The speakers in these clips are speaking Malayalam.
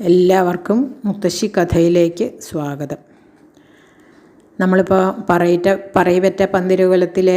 എല്ലാവർക്കും മുത്തശ്ശി കഥയിലേക്ക് സ്വാഗതം. നമ്മളിപ്പോൾ പറയിറ്റ പറയിവറ്റ പന്തിരുകുലത്തിലെ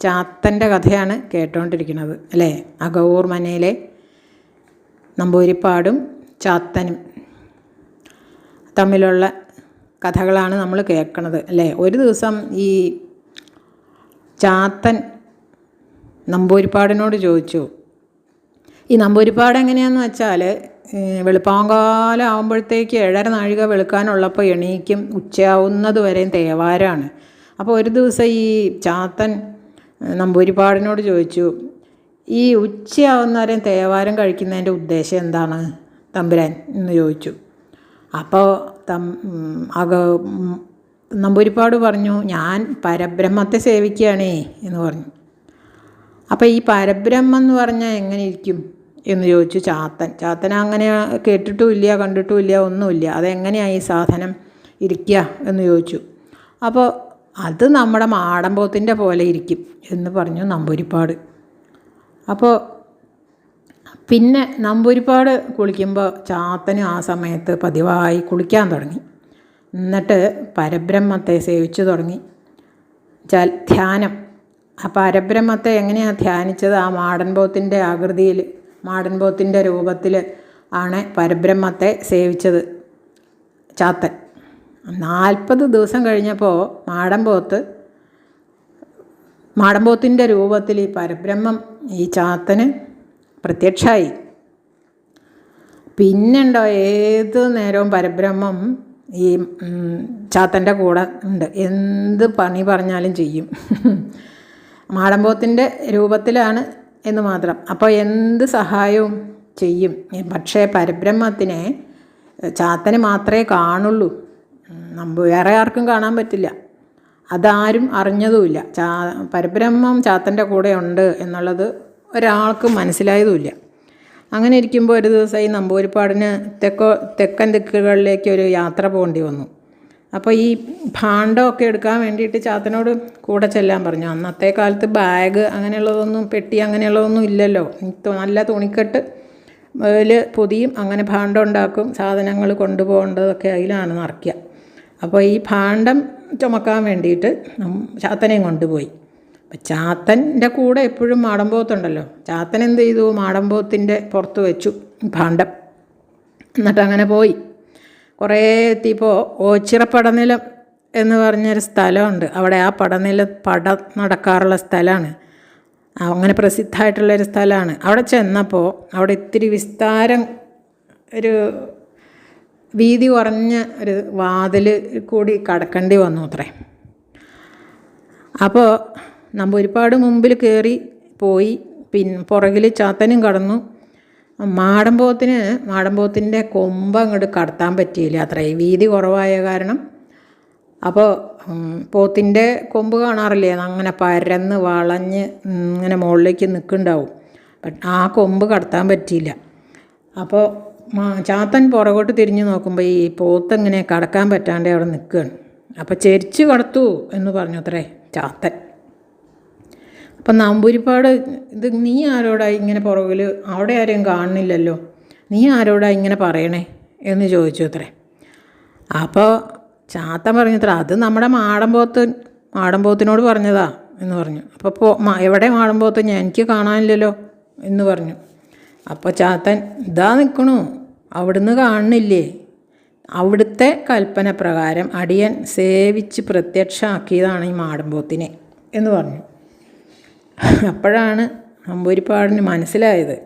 ചാത്തന്റെ കഥയാണ് കേട്ടുകൊണ്ടിരിക്കുന്നത് അല്ലേ? അകവൂർ മനയിലെ നമ്പൂരിപ്പാടും ചാത്തനും തമ്മിലുള്ള കഥകളാണ് നമ്മൾ കേൾക്കുന്നത് അല്ലേ? ഒരു ദിവസം ഈ ചാത്തൻ നമ്പൂരിപ്പാടിനോട് ചോദിച്ചു ഈ നമ്പൂരിപ്പാട് എങ്ങനെയാണെന്ന് വെച്ചാൽ വെളുപ്പാങ്കാലം ആകുമ്പോഴത്തേക്ക് ഏഴര നാഴിക വെളുക്കാനുള്ളപ്പോൾ എണീക്കും. ഉച്ചയാവുന്നത് വരെയും തേവാരാണ്. അപ്പോൾ ഒരു ദിവസം ഈ ചാത്തൻ നമ്പൂരിപ്പാടിനോട് ചോദിച്ചു ഈ ഉച്ചയാവുന്നവരെയും തേവാരം കഴിക്കുന്നതിന്റെ ഉദ്ദേശം എന്താണ്? തമ്പുരാൻ എന്ന് ചോദിച്ചു. അപ്പോൾ തം അക നമ്പൂരിപ്പാട് പറഞ്ഞു ഞാൻ പരബ്രഹ്മത്തെ സേവിക്കുകയാണേ എന്ന് പറഞ്ഞു. അപ്പോൾ ഈ പരബ്രഹ്മം എന്ന് പറഞ്ഞാൽ എങ്ങനെ ഇരിക്കും? എന്ന് ചോദിച്ചു ചാത്തൻ. ചാത്തൻ അങ്ങനെ കേട്ടിട്ടും ഇല്ല കണ്ടിട്ടും ഇല്ല ഒന്നുമില്ല. അതെങ്ങനെയാണ് ഈ സാധനം ഇരിക്കുക എന്ന് ചോദിച്ചു. അപ്പോൾ അത് നമ്മുടെ മാടമ്പോത്തിന്റെ പോലെ ഇരിക്കും എന്ന് പറഞ്ഞു നമ്പൂരിപ്പാട്. അപ്പോൾ പിന്നെ നമ്പൂരിപ്പാട് കുളിക്കുമ്പോൾ ചാത്തന് ആ സമയത്ത് പതിവായി കുളിക്കാൻ തുടങ്ങി. എന്നിട്ട് പരബ്രഹ്മത്തെ സേവിച്ചു തുടങ്ങി. ധ്യാനം. ആ പരബ്രഹ്മത്തെ എങ്ങനെയാണ് ധ്യാനിച്ചത്? ആ മാടൻ പോത്തിന്റെ ആകൃതിയിൽ മാടൻ പോത്തിന്റെ രൂപത്തിൽ ആണ് പരബ്രഹ്മത്തെ സേവിച്ചത് ചാത്തൻ. നാൽപ്പത് ദിവസം കഴിഞ്ഞപ്പോൾ മാടൻപോത്ത് മാടമ്പോത്തിന്റെ രൂപത്തിൽ ഈ പരബ്രഹ്മം ഈ ചാത്തന് പ്രത്യക്ഷമായി പിന്നെണ്ടോ ഏത് നേരവും പരബ്രഹ്മം ഈ ചാത്തന്റെ കൂടെ ഉണ്ട്. എന്ത് പണി പറഞ്ഞാലും ചെയ്യും. മാടമ്പോത്തിന്റെ രൂപത്തിലാണ് എന്ന് മാത്രം. അപ്പോൾ എന്ത് സഹായവും ചെയ്യും. പക്ഷേ പരബ്രഹ്മത്തിനെ ചാത്തന് മാത്രമേ കാണുള്ളൂ. നമ്മൾ വേറെ ആർക്കും കാണാൻ പറ്റില്ല. അതാരും അറിഞ്ഞതുമില്ല. ചാ പരബ്രഹ്മം ചാത്തന്റെ കൂടെ ഉണ്ട് എന്നുള്ളത് ഒരാൾക്കും മനസ്സിലായതുമില്ല. അങ്ങനെ ഇരിക്കുമ്പോൾ ഒരു ദിവസം ഈ നമ്പൂരിപ്പാടിന് തെക്കോ തെക്കൻ ദിക്കുകളിലേക്ക് ഒരു യാത്ര പോകേണ്ടി വന്നു. അപ്പോൾ ഈ ഭാണ്ഡമൊക്കെ എടുക്കാൻ വേണ്ടിയിട്ട് ചാത്തനോട് കൂടെ ചെല്ലാൻ പറഞ്ഞു. അന്നത്തെ കാലത്ത് ബാഗ് അങ്ങനെയുള്ളതൊന്നും പെട്ടി അങ്ങനെയുള്ളതൊന്നും ഇല്ലല്ലോ. നല്ല തുണിക്കെട്ട് അതിൽ പൊതിയും അങ്ങനെ ഭാണ്ഡം ഉണ്ടാക്കും സാധനങ്ങൾ കൊണ്ടുപോകേണ്ടതൊക്കെ അതിലാണ് നിറയ്ക്കുക അപ്പോൾ ഈ ഭാണ്ഡം ചുമക്കാൻ വേണ്ടിയിട്ട് ചാത്തനെയും കൊണ്ടുപോയി. അപ്പം ചാത്തന്റെ കൂടെ എപ്പോഴും മാടമ്പോത്തുണ്ടല്ലോ ചാത്തൻ എന്ത് ചെയ്തു? മാടമ്പോത്തിന്റെ പുറത്ത് വെച്ചു ഭാണ്ഡം. എന്നിട്ട് അങ്ങനെ പോയി. കുറേ എത്തിയപ്പോൾ ഓച്ചിറ പടനിലം എന്ന് പറഞ്ഞൊരു സ്ഥലമുണ്ട്. അവിടെ ആ പടനില പട നടക്കാറുള്ള സ്ഥലമാണ്. അങ്ങനെ പ്രസിദ്ധമായിട്ടുള്ളൊരു സ്ഥലമാണ്. അവിടെ ചെന്നപ്പോൾ അവിടെ ഇത്തിരി വിസ്താരം ഒരു വീതി കുറഞ്ഞ ഒരു വാതിൽ കൂടി കടക്കേണ്ടി വന്നു അത്രേ. അപ്പോൾ നമ്പൂരിപ്പാട് മുമ്പിൽ കയറി പോയി പിൻ പുറകിൽ ചാത്തനും കടന്നു. മാടമ്പോത്തിന് മാടമ്പോത്തിന്റെ കൊമ്പ് അങ്ങോട്ട് കടത്താൻ പറ്റിയില്ല. അത്രയും വീതി കുറവായ കാരണം. അപ്പോൾ പോത്തിന്റെ കൊമ്പ് കാണാറില്ലേ? അങ്ങനെ പരന്ന് വളഞ്ഞ് ഇങ്ങനെ മുകളിലേക്ക് നിൽക്കുന്നുണ്ടാവും. ആ കൊമ്പ് കടത്താൻ പറ്റിയില്ല. അപ്പോൾ ചാത്തൻ പുറകോട്ട് തിരിഞ്ഞു നോക്കുമ്പോൾ ഈ പോത്ത് എങ്ങനെ കടക്കാൻ പറ്റാണ്ട് അവിടെ നിൽക്കുകയാണ്. അപ്പോൾ ചെരിച്ച് കടത്തു എന്ന് പറഞ്ഞു അത്രേ ചാത്തൻ. അപ്പം നമ്പൂരിപ്പാട് ഇത് നീ ആരോടാ ഇങ്ങനെ പുറകിൽ അവിടെ ആരെയും കാണുന്നില്ലല്ലോ? നീ ആരോടാ ഇങ്ങനെ പറയണേ? എന്ന് ചോദിച്ചു അത്രേ. അപ്പോൾ ചാത്തൻ പറഞ്ഞത്ര അത് നമ്മുടെ മാടമ്പോത്ത് മാടമ്പോത്തിനോട് പറഞ്ഞതാ എന്ന് പറഞ്ഞു. അപ്പോൾ പോ എവിടെ മാടമ്പോത്ത്? ഞാൻ എനിക്ക് കാണാനില്ലല്ലോ എന്ന് പറഞ്ഞു. അപ്പോൾ ചാത്തൻ ഇതാ നിൽക്കണു അവിടുന്ന് കാണുന്നില്ലേ? അവിടുത്തെ കൽപ്പന പ്രകാരം അടിയൻ സേവിച്ച് പ്രത്യക്ഷമാക്കിയതാണ് ഈ മാടമ്പോത്തിനെ എന്ന് പറഞ്ഞു. അപ്പോഴാണ് നമ്പൂരിപ്പാടിന് മനസ്സിലായത്.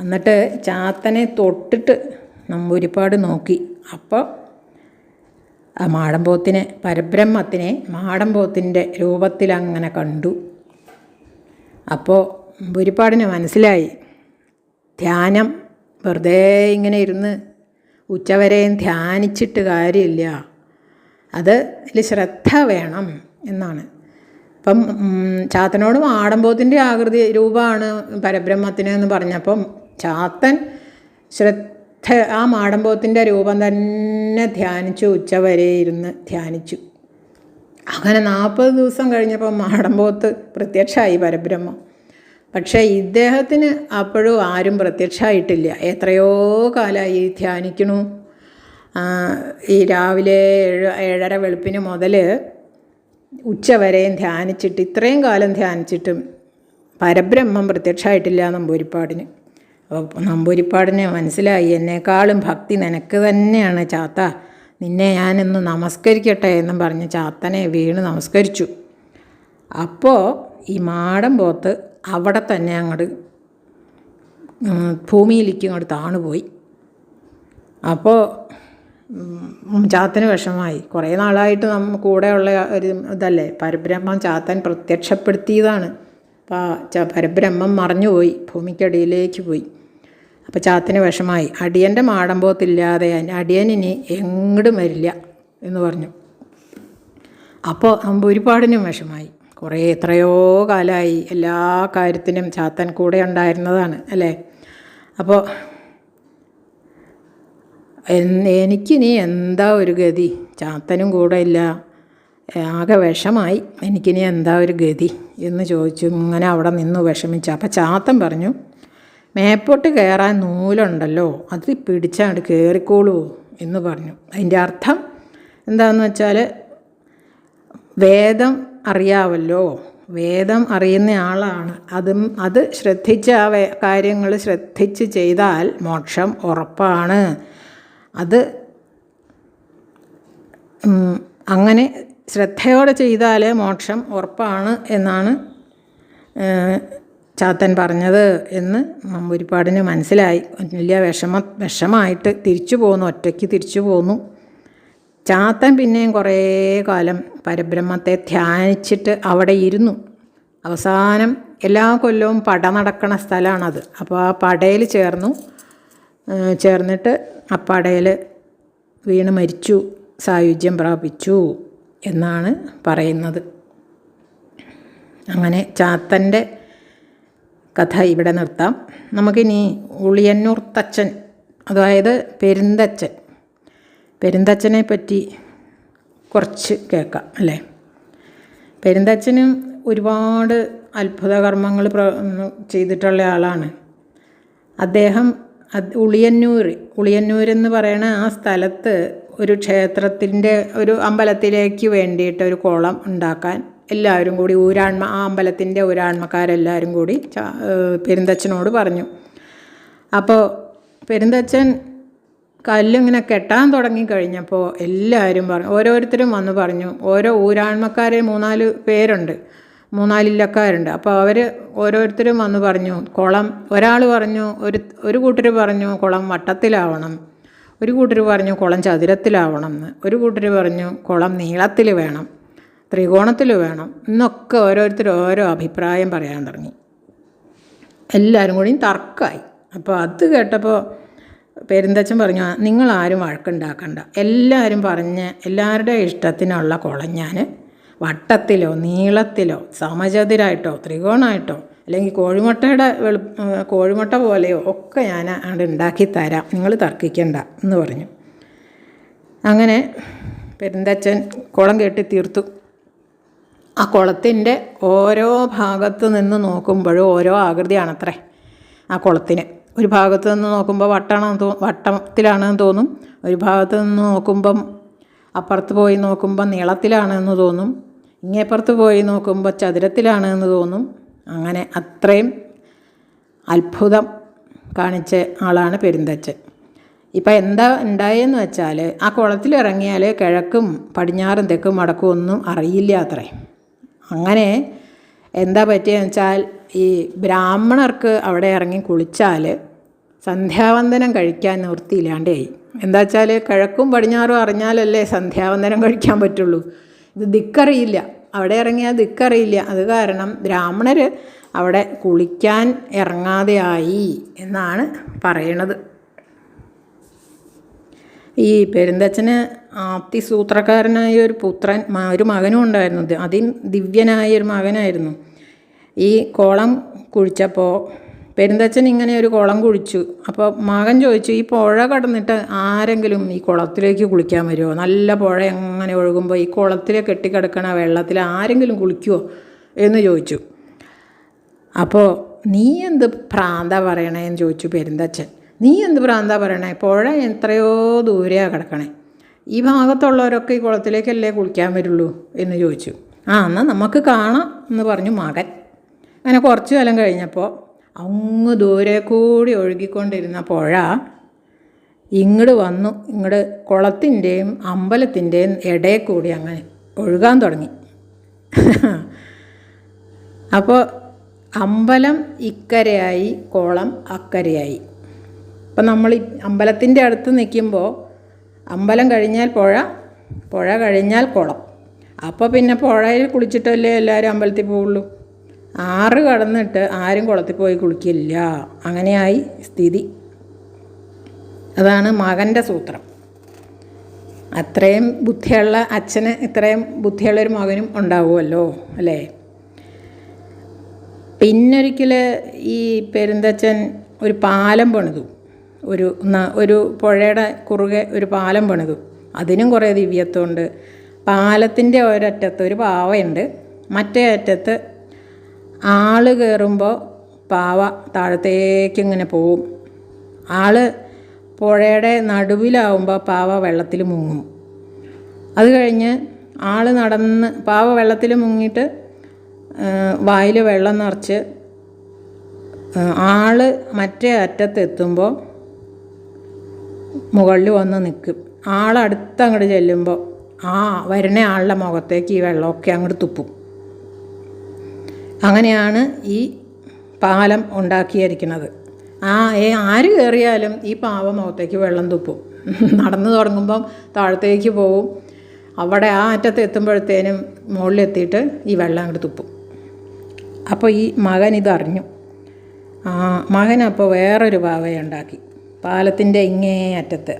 എന്നിട്ട് ചാത്തനെ തൊട്ടിട്ട് നമ്പൂരിപ്പാട് നോക്കി. അപ്പോൾ ആ മാടമ്പോത്തിനെ പരബ്രഹ്മത്തിനെ മാടമ്പോത്തിന്റെ രൂപത്തിൽ അങ്ങനെ കണ്ടു. അപ്പോൾ നമ്പൂരിപ്പാടിന് മനസ്സിലായി. ധ്യാനം വെറുതെ ഇങ്ങനെ ഇരുന്ന് ഉച്ചവരെയും ധ്യാനിച്ചിട്ട് കാര്യമില്ല. അത് അതിൽ ശ്രദ്ധ വേണം എന്നാണ്. അപ്പം ചാത്തനോടും മാടമ്പോത്തിന്റെ ആകൃതി രൂപമാണ് പരബ്രഹ്മത്തിന് എന്ന് പറഞ്ഞപ്പം ചാത്തൻ ശ്രദ്ധ ആ മാടമ്പോത്തിന്റെ രൂപം തന്നെ ധ്യാനിച്ചു ഉച്ചവരെ ഇരുന്ന് ധ്യാനിച്ചു. അങ്ങനെ നാൽപ്പത് ദിവസം കഴിഞ്ഞപ്പോൾ മാടംബോത്ത് പ്രത്യക്ഷമായി പരബ്രഹ്മം. പക്ഷേ ഇദ്ദേഹത്തിന് അപ്പോഴും ആരും പ്രത്യക്ഷമായിട്ടില്ല എത്രയോ കാലമായി ധ്യാനിക്കണു ഈ രാവിലെ ഏഴ് ഏഴര വെളുപ്പിന് മുതൽ ഉച്ചവരെയും ധ്യാനിച്ചിട്ട് ഇത്രയും കാലം ധ്യാനിച്ചിട്ടും പരബ്രഹ്മം പ്രത്യക്ഷമായിട്ടില്ല നമ്പൂരിപ്പാടിന്. അപ്പോൾ നമ്പൂരിപ്പാടിന് മനസ്സിലായി എന്നെക്കാളും ഭക്തി നിനക്ക് തന്നെയാണ് ചാത്ത. നിന്നെ ഞാനൊന്ന് നമസ്കരിക്കട്ടെ എന്നും പറഞ്ഞ് ചാത്തനെ വീണ് നമസ്കരിച്ചു. അപ്പോൾ ഈ മാടം പോത്ത് അവിടെ തന്നെ അങ്ങോട്ട് ഭൂമിയിലേക്ക് അങ്ങോട്ട് താണുപോയി. അപ്പോൾ ചാത്തന് വിഷമായി കുറേ നാളായിട്ട് നമ്മ കൂടെയുള്ള ഒരു ഇതല്ലേ? പരബ്രഹ്മം ചാത്തൻ പ്രത്യക്ഷപ്പെടുത്തിയതാണ്. അപ്പോൾ പരബ്രഹ്മം മറഞ്ഞുപോയി ഭൂമിക്കടിയിലേക്ക് പോയി. അപ്പോൾ ചാത്തന് വിഷമായി അടിയന്റെ മാടമ്പോത്തില്ലാതെ അടിയൻ ഇനി എങ്ങോട്ടും വരില്ല എന്ന് പറഞ്ഞു. അപ്പോൾ നമ്പൂരിപ്പാടിനും വിഷമായി കുറേ എത്രയോ കാലമായി എല്ലാ കാര്യത്തിനും ചാത്തൻ കൂടെ ഉണ്ടായിരുന്നതാണ് അല്ലേ? അപ്പോൾ എനിക്കിനി എന്താ ഒരു ഗതി? ചാത്തനും കൂടെ ഇല്ല. ആകെ വിഷമായി. എനിക്കിനി എന്താ ഒരു ഗതി എന്ന് ചോദിച്ചു. ഇങ്ങനെ അവിടെ നിന്ന് വിഷമിച്ചു. അപ്പം ചാത്തൻ പറഞ്ഞു മേപ്പോട്ട് കയറാൻ നൂലുണ്ടല്ലോ. അത് പിടിച്ചാണ്ട് കയറിക്കോളൂ എന്ന് പറഞ്ഞു. അതിന്റെ അർത്ഥം എന്താണെന്ന് വെച്ചാൽ വേദം അറിയാവല്ലോ. വേദം അറിയുന്ന ആളാണ്. അതും അത് ശ്രദ്ധിച്ച് ആ കാര്യങ്ങൾ ശ്രദ്ധിച്ച് ചെയ്താൽ മോക്ഷം ഉറപ്പാണ്. അത് അങ്ങനെ ശ്രദ്ധയോടെ ചെയ്താൽ മോക്ഷം ഉറപ്പാണ് എന്നാണ് ചാത്തൻ പറഞ്ഞത് എന്ന് മമ്പുരിപ്പാടിന് മനസ്സിലായി. വലിയ വിഷമ വിഷമായിട്ട് തിരിച്ചു പോന്നു ഒറ്റയ്ക്ക് തിരിച്ചു പോന്നു. ചാത്തൻ പിന്നെയും കുറേ കാലം പരബ്രഹ്മത്തെ ധ്യാനിച്ചിട്ട് അവിടെ ഇരുന്നു. അവസാനം എല്ലാ കൊല്ലവും പട നടക്കണ സ്ഥലമാണത്. അപ്പോൾ ആ പടയിൽ ചേർന്നു. ചേർന്നിട്ട് അപ്പാടയിൽ പടയിൽ വീണ് മരിച്ചു സായുജ്യം പ്രാപിച്ചു എന്നാണ് പറയുന്നത്. അങ്ങനെ ചാത്തന്റെ കഥ ഇവിടെ നിർത്താം. നമുക്കിനി ഉളിയന്നൂർ തച്ചൻ അതായത് പെരുന്തച്ചൻ. പെരുന്തച്ചനെ പറ്റി കുറച്ച് കേൾക്കാം അല്ലേ? പെരുന്തച്ചനും ഒരുപാട് അത്ഭുത കർമ്മങ്ങൾ ചെയ്തിട്ടുള്ള ആളാണ്. അദ്ദേഹം അത് ഉളിയന്നൂർ എന്ന് പറയുന്ന ആ സ്ഥലത്ത് ഒരു ക്ഷേത്രത്തിന്റെ ഒരു അമ്പലത്തിലേക്ക് വേണ്ടിയിട്ട് ഒരു കുളം ഉണ്ടാക്കാൻ എല്ലാവരും കൂടി ഊരാൺമ ആ അമ്പലത്തിന്റെ ഊരാൺമക്കാരെല്ലാവരും കൂടി പെരുന്തച്ഛനോട് പറഞ്ഞു. അപ്പോൾ പെരുന്തച്ഛൻ കല്ലിങ്ങനെ കെട്ടാൻ തുടങ്ങി കഴിഞ്ഞപ്പോൾ എല്ലാവരും പറഞ്ഞു ഓരോരുത്തരും വന്ന് പറഞ്ഞു ഓരോ ഊരാൺമക്കാരെ മൂന്നാൽ പേരുണ്ട്. മൂന്നാലില്ലക്കാരുണ്ട്. അപ്പോൾ അവർ ഓരോരുത്തരും വന്ന് പറഞ്ഞു കുളം ഒരാൾ പറഞ്ഞു ഒരു ഒരു കൂട്ടർ പറഞ്ഞു കുളം വട്ടത്തിലാവണം. ഒരു കൂട്ടർ പറഞ്ഞു കുളം ചതുരത്തിലാവണം. എന്ന് ഒരു കൂട്ടർ പറഞ്ഞു കുളം നീളത്തിൽ വേണം ത്രികോണത്തിൽ വേണം എന്നൊക്കെ ഓരോരുത്തർ ഓരോ അഭിപ്രായം പറയാൻ തുടങ്ങി. എല്ലാവരും കൂടി തർക്കമായി അപ്പോൾ അത് കേട്ടപ്പോൾ പെരുന്തച്ഛൻ പറഞ്ഞു "ആ, നിങ്ങളാരും വഴക്കുണ്ടാക്കണ്ട. എല്ലാവരും പറഞ്ഞ് എല്ലാവരുടെ ഇഷ്ടത്തിനുള്ള കുളം ഞാൻ വട്ടത്തിലോ നീളത്തിലോ സമചതുരായിട്ടോ ത്രികോണമായിട്ടോ അല്ലെങ്കിൽ കോഴിമുട്ടയുടെ വെളു കോഴിമുട്ട പോലെയോ ഒക്കെ ഞാൻ അവിടെ ഉണ്ടാക്കി തരാം. നിങ്ങൾ തർക്കിക്കണ്ട എന്ന് പറഞ്ഞു. അങ്ങനെ പെരുന്തച്ഛൻ കുളം കെട്ടി തീർത്തു. ആ കുളത്തിന്റെ ഓരോ ഭാഗത്ത് നിന്ന് നോക്കുമ്പോഴും ഓരോ ആകൃതിയാണത്രേ ആ കുളത്തിന്. ഒരു ഭാഗത്ത് നിന്ന് നോക്കുമ്പോൾ വട്ടമാണെന്ന് തോ വട്ടത്തിലാണെന്ന് തോന്നും. ഒരു ഭാഗത്ത് നിന്ന് നോക്കുമ്പം അപ്പുറത്ത് പോയി നോക്കുമ്പോൾ നീളത്തിലാണെന്ന് തോന്നും. ഇങ്ങേപ്പുറത്ത് പോയി നോക്കുമ്പോൾ ചതുരത്തിലാണ് എന്ന് തോന്നും. അങ്ങനെ അത്രയും അത്ഭുതം കാണിച്ച ആളാണ് പെരുന്തച്ചൻ. ഇപ്പം എന്താ ഉണ്ടായെന്ന് വെച്ചാൽ ആ കുളത്തിൽ ഇറങ്ങിയാൽ കിഴക്കും പടിഞ്ഞാറും തെക്കും വടക്കും ഒന്നും അറിയില്ല അത്രേ. അങ്ങനെ എന്താ പറ്റിയെന്ന് വെച്ചാൽ ഈ ബ്രാഹ്മണർക്ക് അവിടെ ഇറങ്ങി കുളിച്ചാൽ സന്ധ്യാവന്ദനം കഴിക്കാൻ നിവൃത്തിയില്ലാണ്ടായി എന്താ വെച്ചാൽ കിഴക്കും പടിഞ്ഞാറും അറിഞ്ഞാലല്ലേ സന്ധ്യാവന്ദനം കഴിക്കാൻ പറ്റുള്ളൂ. ഇത് ദിക്കറിയില്ല. അവിടെ ഇറങ്ങിയാൽ ദിക്കറിയില്ല. അത് കാരണം ബ്രാഹ്മണർ അവിടെ കുളിക്കാൻ ഇറങ്ങാതെയായി എന്നാണ് പറയണത്. ഈ പെരുന്തച്ഛന് ആപ്തിസൂത്രക്കാരനായ ഒരു പുത്രൻ ഒരു മകനും ഉണ്ടായിരുന്നു. അതിൻ ദിവ്യനായ ഒരു മകനായിരുന്നു. ഈ കോളം കുഴിച്ചപ്പോൾ പെരുന്തച്ഛൻ ഇങ്ങനെ ഒരു കുളം കുഴിച്ചു. അപ്പോൾ മകൻ ചോദിച്ചു ഈ പുഴ കടന്നിട്ട് ആരെങ്കിലും ഈ കുളത്തിലേക്ക് കുളിക്കാൻ വരുമോ നല്ല പുഴ അങ്ങനെ ഒഴുകുമ്പോൾ ഈ കുളത്തിലെ കെട്ടിക്കിടക്കണ വെള്ളത്തിൽ ആരെങ്കിലും കുളിക്കുമോ എന്ന് ചോദിച്ചു. അപ്പോൾ നീ എന്ത് ഭ്രാന്ത പറയണേന്ന് ചോദിച്ചു പെരുന്തച്ഛൻ. നീ എന്ത് ഭ്രാന്ത പറയണേ? പുഴ എത്രയോ ദൂരെയാണ് കിടക്കണേ. ഈ ഭാഗത്തുള്ളവരൊക്കെ ഈ കുളത്തിലേക്കല്ലേ കുളിക്കാൻ വരുള്ളൂ? എന്ന് ചോദിച്ചു. ആ എന്നാൽ നമുക്ക് കാണാം എന്ന് പറഞ്ഞു മകൻ. അങ്ങനെ കുറച്ച് കാലം കഴിഞ്ഞപ്പോൾ അങ്ങ് ദൂരെ കൂടി ഒഴുകിക്കൊണ്ടിരുന്ന പുഴ ഇങ്ങോട്ട് വന്നു. ഇങ്ങോട്ട് കുളത്തിന്റെയും അമ്പലത്തിന്റെയും ഇടയിൽ കൂടി അങ്ങനെ ഒഴുകാൻ തുടങ്ങി. അപ്പോൾ അമ്പലം ഇക്കരയായി കുളം അക്കരയായി. അപ്പം നമ്മൾ അമ്പലത്തിന്റെ അടുത്ത് നിൽക്കുമ്പോൾ അമ്പലം കഴിഞ്ഞാൽ പുഴ പുഴ കഴിഞ്ഞാൽ കുളം. അപ്പോൾ പിന്നെ പുഴയിൽ കുളിച്ചിട്ടല്ലേ എല്ലാവരും അമ്പലത്തിൽ പോവുള്ളൂ? ആറ് കടന്നിട്ട് ആരും കുളത്തിൽ പോയി കുളിക്കില്ല. അങ്ങനെയായി സ്ഥിതി. അതാണ് മകന്റെ സൂത്രം. അത്രയും ബുദ്ധിയുള്ള അച്ഛന് ഇത്രയും ബുദ്ധിയുള്ളൊരു മകനും ഉണ്ടാവുമല്ലോ അല്ലേ? പിന്നൊരിക്കൽ ഈ പെരുന്തച്ഛൻ ഒരു പാലം പണിതു. ഒരു ഒരു പുഴയുടെ കുറുകെ ഒരു പാലം പണിതു. അതിനും കുറേ ദിവ്യത്വമുണ്ട്. പാലത്തിന്റെ ഒരറ്റത്ത് ഒരു പാവയുണ്ട്. മറ്റേ അറ്റത്ത് ആൾ കയറുമ്പോൾ പാവ താഴത്തേക്ക് ഇങ്ങനെ പോവും. ആൾ പുഴയുടെ നടുവിലാവുമ്പോൾ പാവ വെള്ളത്തിൽ മുങ്ങും. അത് കഴിഞ്ഞ് ആൾ നടന്ന് പാവ വെള്ളത്തിൽ മുങ്ങിയിട്ട് വായിൽ വെള്ളം നിറച്ച് ആൾ മറ്റേ അറ്റത്തെത്തുമ്പോൾ മുകളിൽ വന്ന് നിൽക്കും ആളടുത്ത് അങ്ങോട്ട് ചെല്ലുമ്പോൾ ആ വരുന്ന ആളുടെ മുഖത്തേക്ക് ഈ വെള്ളമൊക്കെ അങ്ങോട്ട് തുപ്പും. അങ്ങനെയാണ് ഈ പാലം ഉണ്ടാക്കിയിരിക്കുന്നത്. ആ ആര് കയറിയാലും ഈ പാവ മുഖത്തേക്ക് വെള്ളം തുപ്പും. നടന്നു തുടങ്ങുമ്പം താഴത്തേക്ക് പോവും. അവിടെ ആ അറ്റത്ത് എത്തുമ്പോഴത്തേനും മുകളിലെത്തിയിട്ട് ഈ വെള്ളം അങ്ങോട്ട് തുപ്പും. അപ്പോൾ ഈ മകൻ ഇതറിഞ്ഞു. ആ മകൻ അപ്പോൾ വേറൊരു പാവയെ ഉണ്ടാക്കി. പാലത്തിന്റെ ഇങ്ങേ അറ്റത്ത്.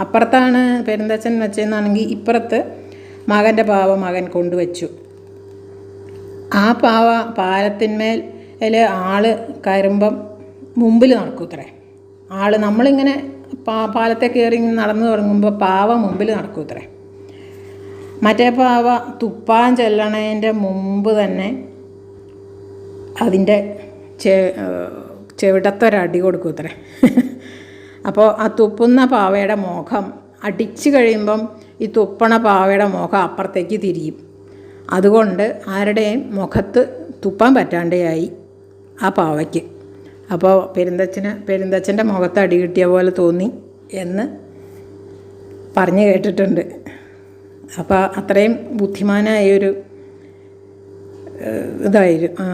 അപ്പുറത്താണ് പെരുന്തച്ഛൻ വെച്ചതെന്നാണെങ്കിൽ ഇപ്പുറത്ത് മകന്റെ പാവ മകൻ കൊണ്ടുവച്ചു. ആ പാവ പാലത്തിന്മേൽ ആൾ കയറുമ്പം മുമ്പിൽ നടക്കൂത്രേ ആൾ നമ്മളിങ്ങനെ പാ പാലത്തെ കയറി നടന്നു തുടങ്ങുമ്പോൾ പാവ മുമ്പിൽ നടക്കൂത്രേ മറ്റേ പാവ തുപ്പാൻ ചെല്ലണതിന്റെ മുമ്പ് തന്നെ അതിന്റെ ചെ ചെവിടത്തൊരടി കൊടുക്കൂത്രേ അപ്പോൾ ആ തുപ്പുന്ന പാവയുടെ മുഖം അടിച്ചു കഴിയുമ്പം ഈ തുപ്പണ പാവയുടെ മുഖം അപ്പുറത്തേക്ക് തിരിയും. അതുകൊണ്ട് ആരുടെയും മുഖത്ത് തുപ്പാൻ പറ്റാണ്ടായി ആ പാവയ്ക്ക്. അപ്പോൾ പെരുന്തച്ഛന് പെരുന്തച്ഛന്റെ മുഖത്ത് അടി കിട്ടിയ പോലെ തോന്നി എന്ന് പറഞ്ഞു കേട്ടിട്ടുണ്ട്. അപ്പോൾ അത്രയും ബുദ്ധിമാനായൊരു ഒരു ഇതായിരുന്നു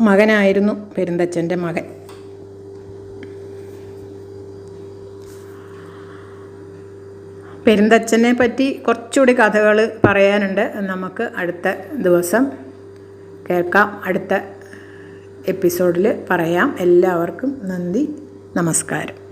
മകനായിരുന്നു പെരുന്തച്ഛന്റെ മകൻ. പെരുന്തച്ഛനെ പറ്റി കുറച്ചുകൂടി കഥകൾ പറയാനുണ്ട്. നമുക്ക് അടുത്ത ദിവസം കേൾക്കാം. അടുത്ത എപ്പിസോഡിൽ പറയാം. എല്ലാവർക്കും നന്ദി. നമസ്കാരം.